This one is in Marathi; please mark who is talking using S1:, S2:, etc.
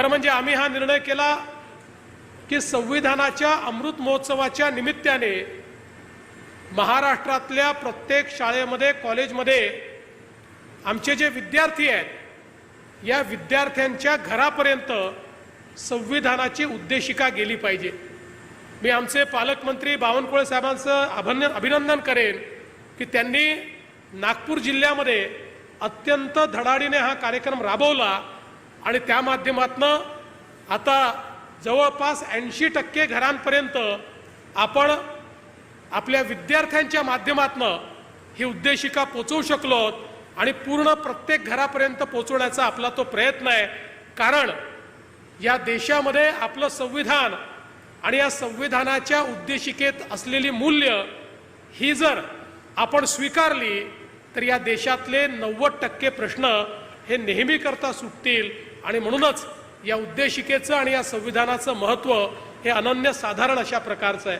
S1: खरं म्हणजे आम्ही हा निर्णय केला की संविधानाच्या अमृत महोत्सवाच्या निमित्ताने महाराष्ट्रातल्या प्रत्येक शाळेमध्ये कॉलेजमध्ये आमचे जे विद्यार्थी आहेत या विद्यार्थ्यांच्या घरापर्यंत संविधानाची उद्देशिका गेली पाहिजे. मी आमचे पालकमंत्री बावनकुळे साहेबांचं अभन अभिनंदन करेन की त्यांनी नागपूर जिल्ह्यामध्ये अत्यंत धडाडीने हा कार्यक्रम राबवला. आणि त्या माध्यमातनं आता जवळपास ऐंशी टक्के घरांपर्यंत आपण आपल्या विद्यार्थ्यांच्या माध्यमातनं ही उद्देशिका पोचवू शकलो आणि पूर्ण प्रत्येक घरापर्यंत पोचवण्याचा आपला तो प्रयत्न आहे. कारण या देशामध्ये आपलं संविधान आणि या संविधानाच्या उद्देशिकेत असलेली मूल्य ही जर आपण स्वीकारली तर या देशातले नव्वद टक्के प्रश्न हे नेहमी करता सुटतील. आणि म्हणूनच या उद्देशिकेचं आणि या संविधानाचं महत्त्व हे अनन्यसाधारण अशा प्रकारचं आहे.